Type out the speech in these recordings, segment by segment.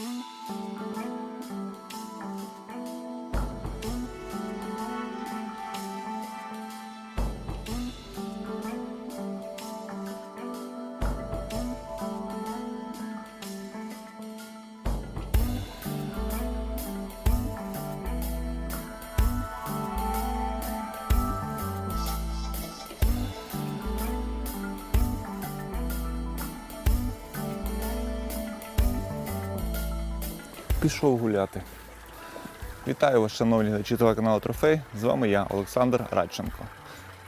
Mm-hmm. Пішов гуляти. Вітаю вас, шановні глядачі телеканалу Трофей. З вами я, Олександр Радченко.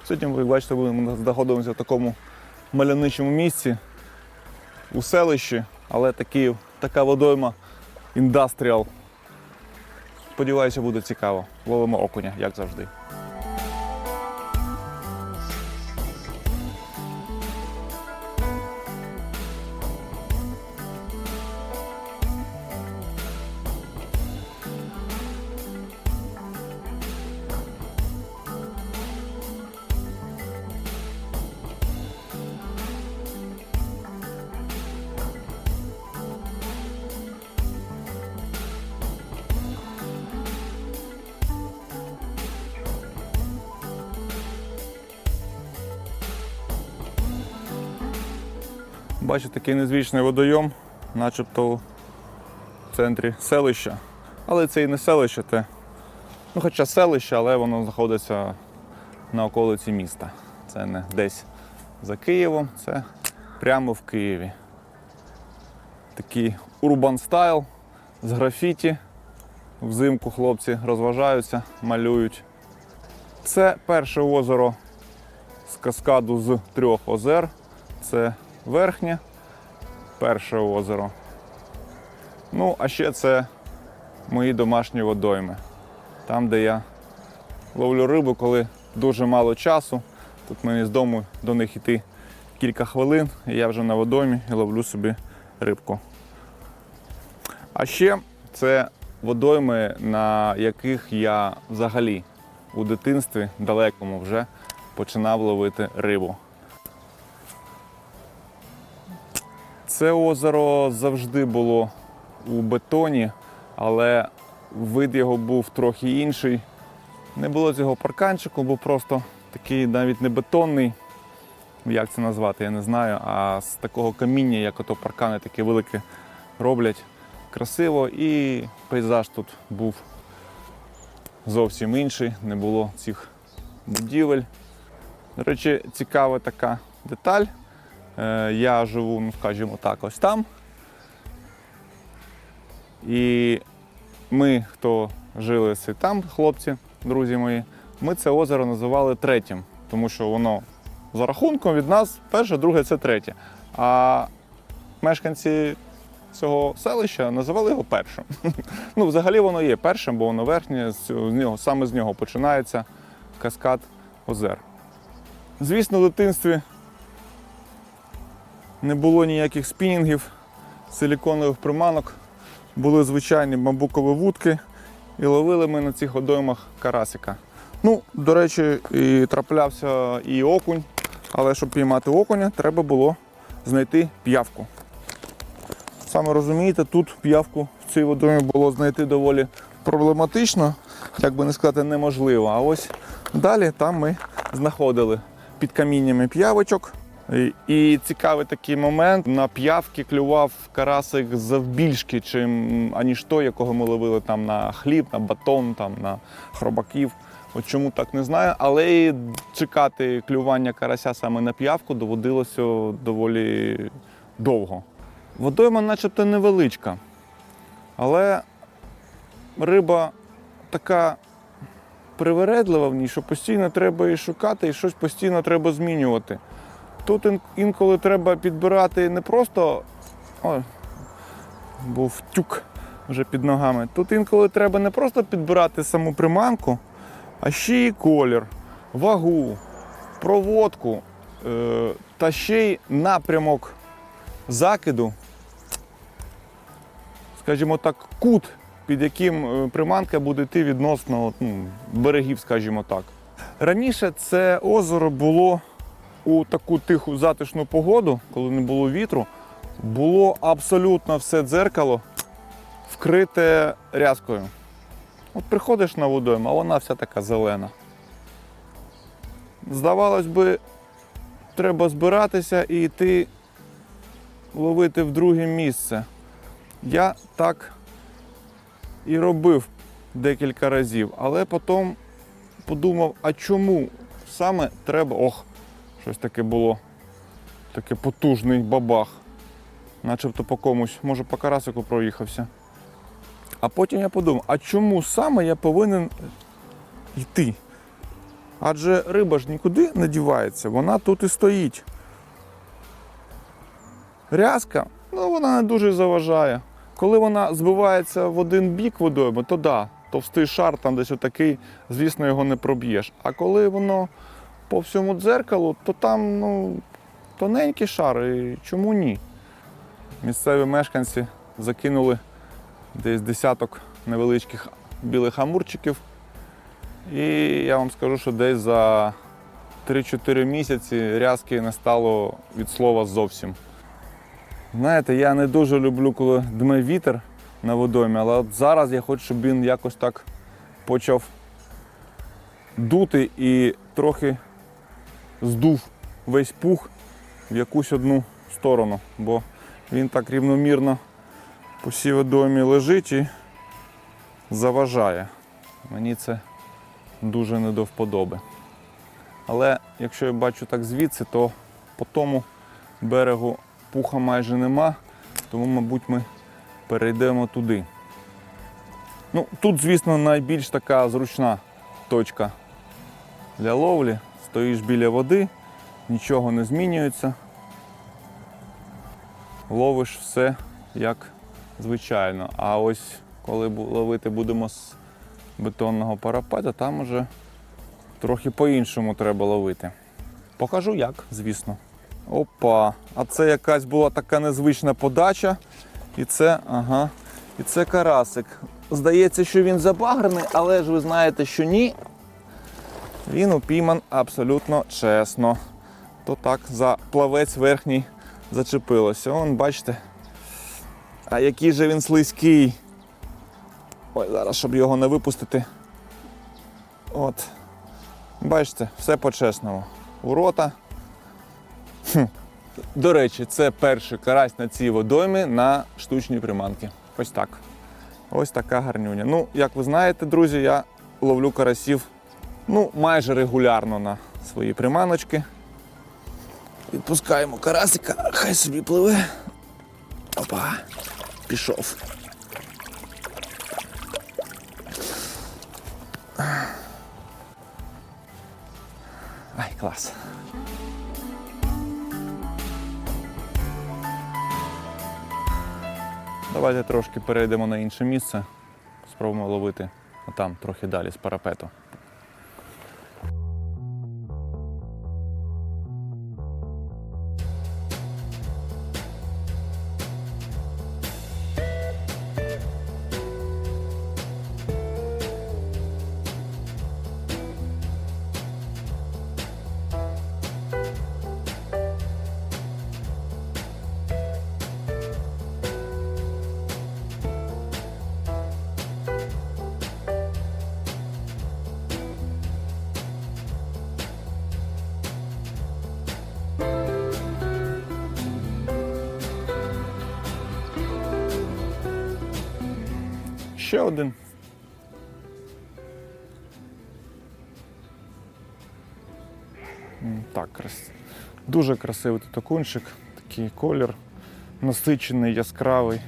Сьогодні, ви бачите, ми знаходимося в такому мальовничому місці у селищі, але такі, така водойма індастріал. Сподіваюся, буде цікаво. Ловимо окуня, як завжди. Бачу такий незвичний водойом, начебто в центрі селища. Але це і не селище, це, ну хоча селище, але воно знаходиться на околиці міста. Це не десь за Києвом, це прямо в Києві. Такий урбан стайл з графіті. Взимку хлопці розважаються, малюють. Це перше озеро з каскаду з трьох озер. Це верхнє, перше озеро. Ну, а ще це мої домашні водойми. Там, де я ловлю рибу, коли дуже мало часу. Тут мені з дому до них йти кілька хвилин, і я вже на водоймі і ловлю собі рибку. А ще це водойми, на яких я взагалі у дитинстві далекому вже починав ловити рибу. Це озеро завжди було у бетоні, але вид його був трохи інший. Не було цього парканчику, був просто такий навіть не бетонний, як це назвати, я не знаю, а з такого каміння, як ото паркани такі великі роблять. Красиво і пейзаж тут був зовсім інший, не було цих будівель. До речі, цікава така деталь. Е, Я живу, ну скажімо так, ось там. І ми, хто жили там, хлопці, друзі мої, ми це озеро називали третім, тому що воно за рахунком від нас перше, друге це третє. А мешканці цього селища називали його першим. Ну, взагалі воно є першим, бо воно верхнє, з нього, саме з нього починається каскад озер. Звісно, в дитинстві не було ніяких спінінгів, силіконових приманок, були звичайні бамбукові вудки, і ловили ми на цих водоймах карасика. Ну, до речі, і траплявся і окунь, але щоб піймати окуня, треба було знайти п'явку. Саме розумієте, тут п'явку в цій водоймі було знайти доволі проблематично, як би не сказати, неможливо. А ось далі там ми знаходили під каміннями п'явочок. І, цікавий такий момент. На п'явки клював карасик завбільшки, чим аніж той, якого ми ловили там на хліб, на батон, там, на хробаків. От чому так не знаю, але і чекати клювання карася саме на п'явку доводилося доволі довго. Водойма начебто невеличка, але риба така привередлива в ній, що постійно треба її шукати і щось постійно треба змінювати. Тут інколи треба підбирати не просто. Ой, був тюк вже під ногами. Тут інколи треба не просто підбирати саму приманку, а ще й колір, вагу, проводку е- та ще й напрямок закиду. Скажімо так, кут, під яким е, приманка буде йти відносно ну, берегів, скажімо так. Раніше це озеро було у таку тиху затишну погоду, коли не було вітру, було абсолютно все дзеркало вкрите рязкою. От приходиш на водойму, а вона вся така зелена. Здавалось би, треба збиратися і йти ловити в друге місце. Я так і робив декілька разів, але потім подумав, а чому саме треба. Ох, щось таке було. Таке потужний бабах. Начебто по комусь, може по карасику проїхався. А потім я подумав, а чому саме я повинен йти? Адже риба ж нікуди не дівається, вона тут і стоїть. Рязка, ну вона не дуже заважає. Коли вона збивається в один бік водойми, то да, товстий шар там десь отакий, звісно, його не проб'єш. А коли воно по всьому дзеркалу, то там ну, тоненький шар, і чому ні? Місцеві мешканці закинули десь десяток невеличких білих амурчиків. І я вам скажу, що десь за 3-4 місяці рязки не стало від слова зовсім. Знаєте, я не дуже люблю, коли дме вітер на водоймі, але от зараз я хочу, щоб він якось так почав дути і трохи здув весь пух в якусь одну сторону, бо він так рівномірно по всій водоймі лежить і заважає. Мені це дуже не до вподоби. Але якщо я бачу так звідси, то по тому берегу пуха майже нема, тому, мабуть, ми перейдемо туди. Ну, тут, звісно, найбільш така зручна точка для ловлі. Стоїш біля води, нічого не змінюється. Ловиш все як звичайно. А ось коли ловити будемо з бетонного парапета, там уже трохи по-іншому треба ловити. Покажу як, звісно. Опа, а це якась була така незвична подача. І це, ага, і це карасик. Здається, що він забагрений, але ж ви знаєте, що ні. Він упійман абсолютно чесно. То так за плавець верхній зачепилося. Он, бачите. А який же він слизький. Ой, зараз, щоб його не випустити. От. Бачите, все по-чесному. У рота. Хм. До речі, це перший карась на цій водоймі на штучні приманки. Ось так. Ось така гарнюня. Ну, як ви знаєте, друзі, я ловлю карасів ну, майже регулярно на свої приманочки. Відпускаємо карасика, хай собі пливе. Опа, пішов. Ай, клас. Давайте трошки перейдемо на інше місце. Спробуємо ловити там, трохи далі з парапету. Ще один. Так, крас... дуже красивий тут окунчик, такий колір, насичений, яскравий.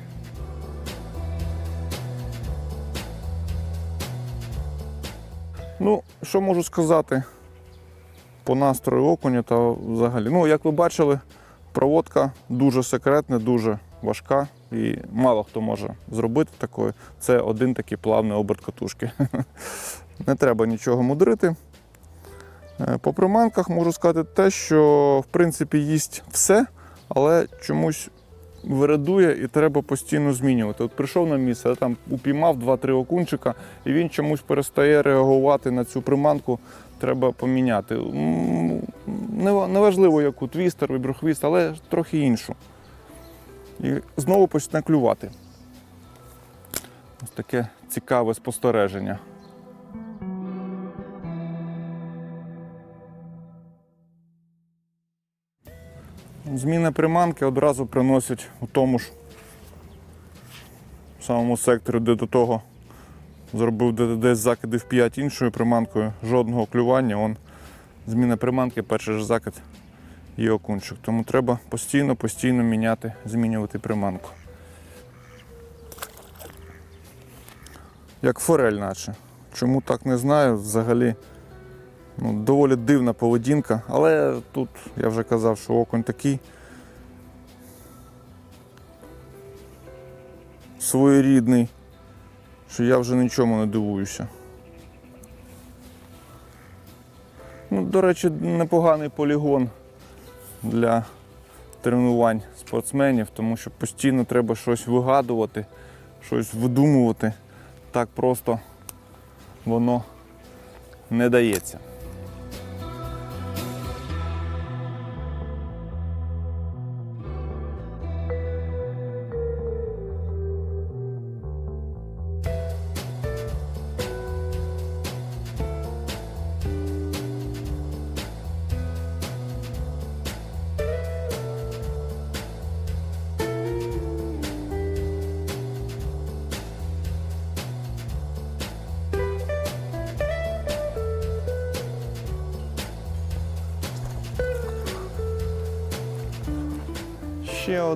Ну, що можу сказати по настрою окуня та взагалі. Ну, як ви бачили, проводка дуже секретна, дуже важка і мало хто може зробити такою. Це один такий плавний оберт катушки. Не треба нічого мудрити. Е, По приманках можу сказати те, що в принципі їсть все, але чомусь вирадує і треба постійно змінювати. От прийшов на місце, там упіймав 2-3 окунчика, і він чомусь перестає реагувати на цю приманку. Треба поміняти. Неважливо, яку твістер, віброхвіст, але трохи іншу. І знову почне клювати. Ось таке цікаве спостереження. Зміна приманки одразу приносить у тому ж самому секторі, де до того зробив де- десь закидів 5 іншою приманкою, жодного клювання. Он зміна приманки, перший ж закид є окунчик. Тому треба постійно, постійно міняти, змінювати приманку. Як форель, наче. Чому так не знаю, взагалі ну, доволі дивна поведінка, але тут я вже казав, що окунь такий. Своєрідний, що я вже нічому не дивуюся. Ну, до речі, непоганий полігон для тренувань спортсменів, тому що постійно треба щось вигадувати, щось видумувати. Так просто воно не дається.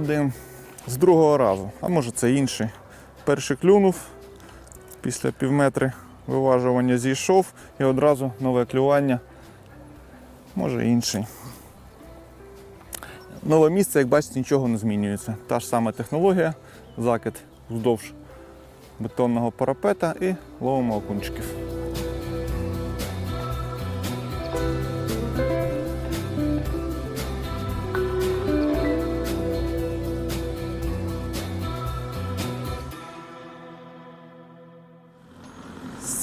Один з другого разу, а може це інший. Перший клюнув, після півметри виважування зійшов і одразу нове клювання. Може інший. Нове місце, як бачите, нічого не змінюється. Та ж сама технологія, закид вздовж бетонного парапета і ловимо окунчиків.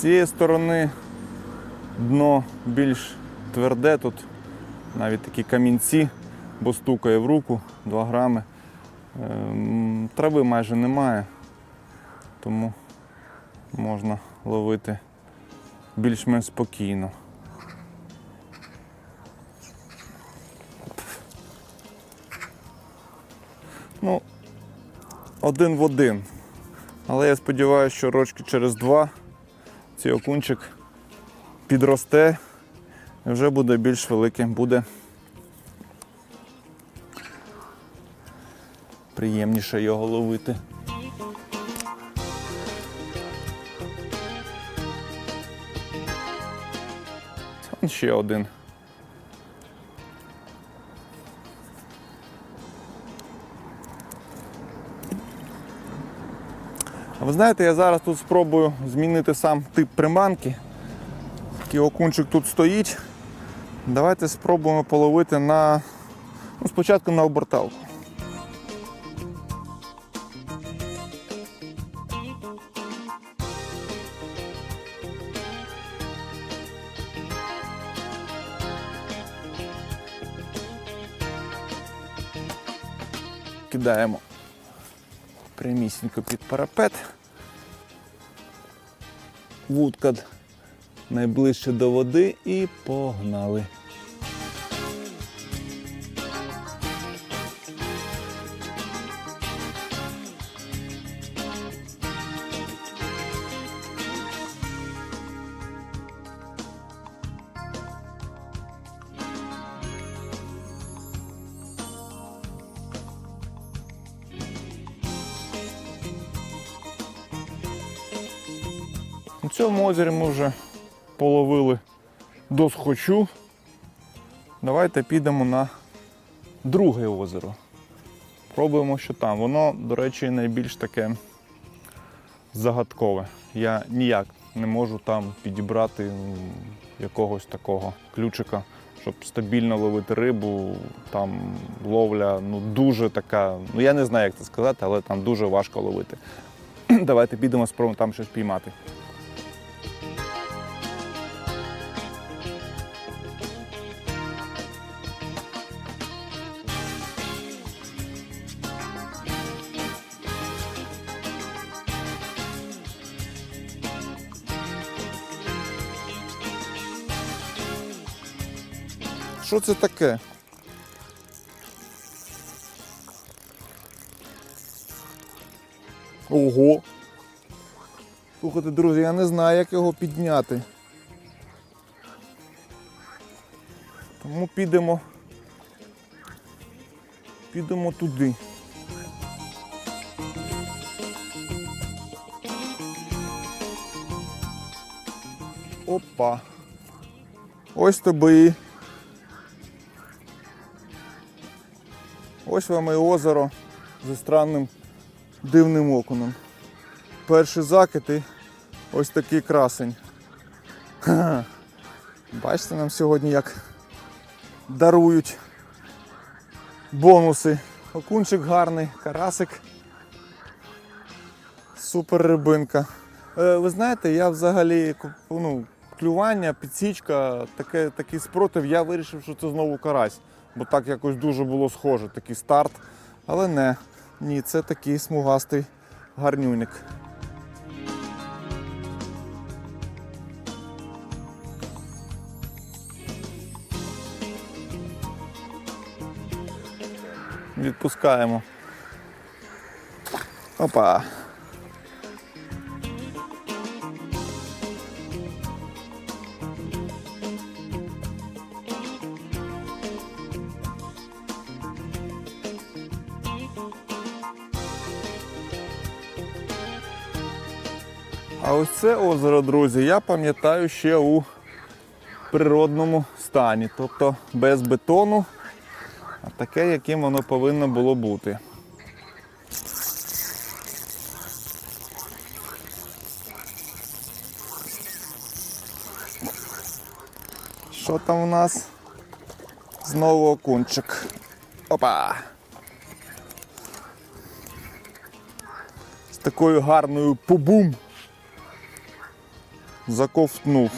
Цієї сторони дно більш тверде, тут навіть такі камінці, бо стукає в руку 2 грами. Ем, Трави майже немає, тому можна ловити більш-менш спокійно. Ну, один в один. Але я сподіваюся, що рочки через два цей окунчик підросте вже буде більш великим, буде приємніше його ловити. Ще один. Ви знаєте, я зараз тут спробую змінити сам тип приманки. Такий окунчик тут стоїть. Давайте спробуємо половити на. Ну, спочатку на оберталку. Кидаємо прямісінько під парапет. Вудка найближче до води і погнали. У цьому озері ми вже половили до схочу. Давайте підемо на друге озеро. Пробуємо, що там. Воно, до речі, найбільш таке загадкове. Я ніяк не можу там підібрати якогось такого ключика, щоб стабільно ловити рибу. Там ловля ну, дуже така, ну я не знаю, як це сказати, але там дуже важко ловити. Давайте підемо, спробуємо там щось піймати. Що це таке? Ого! Слухайте, друзі, я не знаю, як його підняти. Тому підемо. Підемо туди. Опа. Ось тобі. Ось вам і озеро зі странним дивним окуном. Перший закид і ось такий красень. Ха. Бачите нам сьогодні як дарують бонуси. Окунчик гарний, карасик. Супер рибинка. Е, ви знаєте, я взагалі ну, клювання, підсічка, таке, такий спротив, я вирішив, що це знову карась. Бо так якось дуже було схоже, такий старт. Але не, ні, це такий смугастий гарнюник. Відпускаємо. Опа. Це озеро, друзі, я пам'ятаю ще у природному стані, тобто без бетону, а таке, яким воно повинно було бути. Що там у нас? Знову окунчик. Опа! З такою гарною пубум. Заковтнув.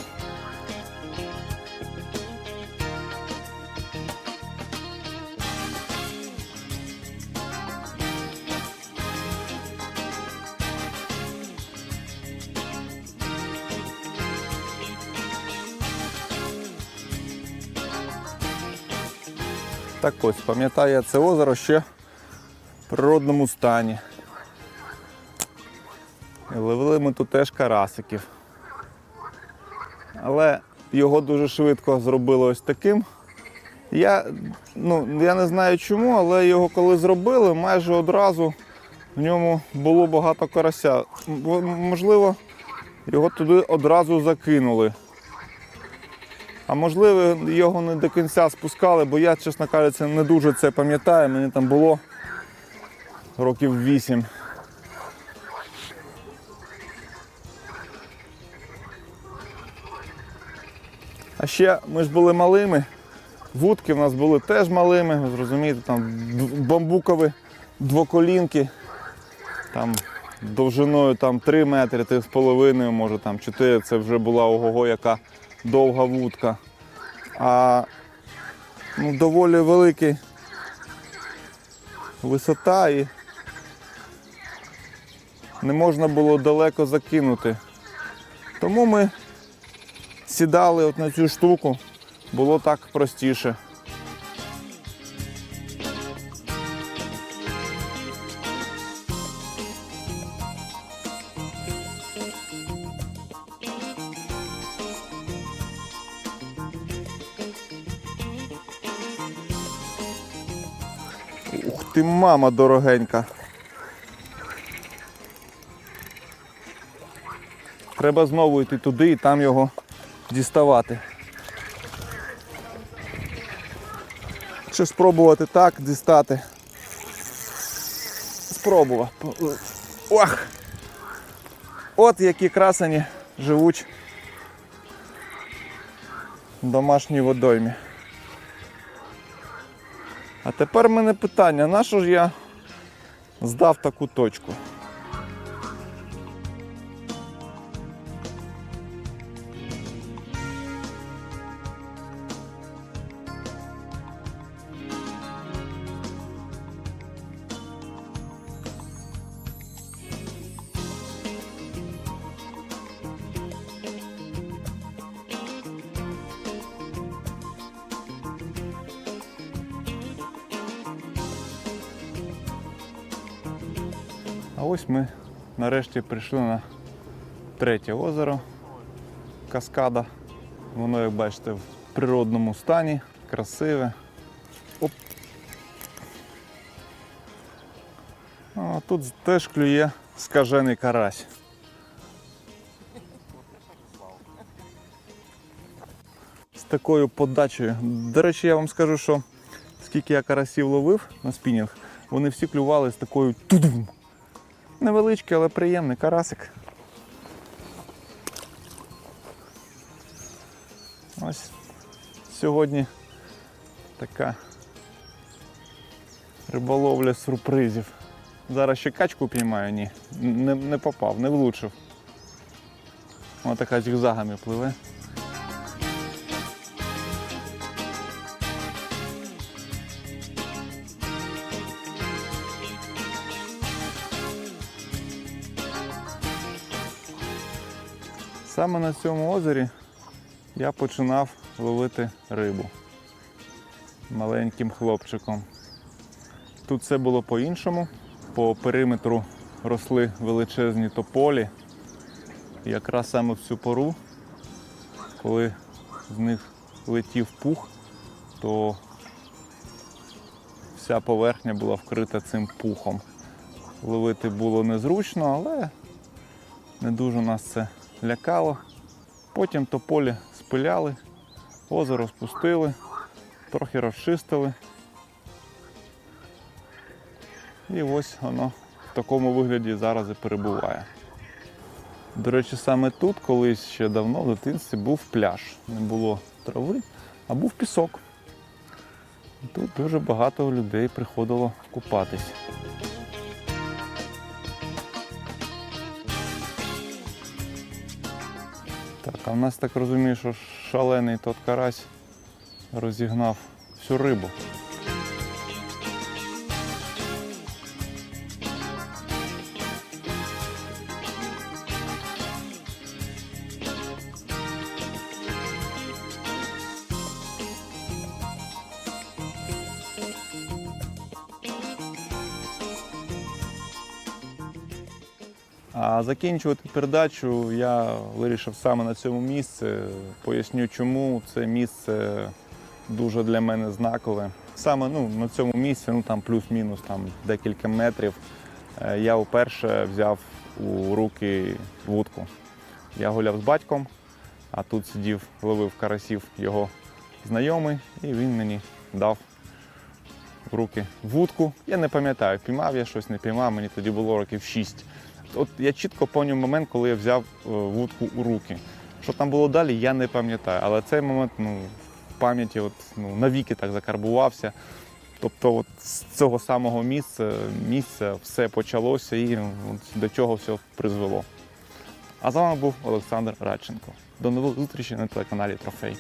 Так ось, пам'ятаю це озеро ще в природному стані. Ловили ми тут теж карасиків. Але його дуже швидко зробили ось таким. Я, ну, я не знаю чому, але його коли зробили, майже одразу в ньому було багато карася. Можливо, його туди одразу закинули. А можливо, його не до кінця спускали, бо я, чесно кажучи, не дуже це пам'ятаю. Мені там було років вісім. А ще ми ж були малими, вудки в нас були теж малими, ви зрозумієте, там бамбукові двоколінки, там довжиною там 3 метри, 3,5, може там 4, це вже була ого-го, яка довга вудка. А ну, доволі велика висота і не можна було далеко закинути. Тому ми сідали от на цю штуку, було так простіше. Ух ти, мама дорогенька. Треба знову йти туди і там його діставати. Чи спробувати так дістати? Спробував. Ох! От які красені живуть в домашній водоймі. А тепер в мене питання, на що ж я здав таку точку? А ось ми нарешті прийшли на третє озеро Каскада. Воно, як бачите, в природному стані, красиве. Оп. А тут теж клює скажений карась. З такою подачею. До речі, я вам скажу, що скільки я карасів ловив на спінінг, вони всі клювали з такою тудум. Невеличкий, але приємний карасик. Ось сьогодні така риболовля сюрпризів. Зараз ще качку піймаю, ні. Не, не попав, не влучив. Вона така зігзагами пливе. Саме на цьому озері я починав ловити рибу маленьким хлопчиком. Тут все було по-іншому. По периметру росли величезні тополі. Якраз саме в цю пору, коли з них летів пух, то вся поверхня була вкрита цим пухом. Ловити було незручно, але не дуже нас це лякало. Потім тополі спиляли, озеро спустили, трохи розчистили. І ось воно в такому вигляді зараз і перебуває. До речі, саме тут колись ще давно в дитинстві був пляж. Не було трави, а був пісок. Тут дуже багато людей приходило купатись. Так, а в нас так розумію, що шалений тот карась розігнав всю рибу. А закінчувати передачу я вирішив саме на цьому місці. Поясню, чому це місце дуже для мене знакове. Саме ну, на цьому місці, ну там плюс-мінус там декілька метрів, е, я вперше взяв у руки вудку. Я гуляв з батьком, а тут сидів, ловив карасів його знайомий, і він мені дав в руки вудку. Я не пам'ятаю, піймав я щось, не піймав, мені тоді було років 6. От я чітко пам'ятаю момент, коли я взяв е, вудку у руки. Що там було далі, я не пам'ятаю. Але цей момент ну, в пам'яті от, ну, навіки так закарбувався. Тобто от з цього самого місця, місця все почалося і ну, от до чого все призвело. А з вами був Олександр Радченко. До нових зустрічей на телеканалі Трофей.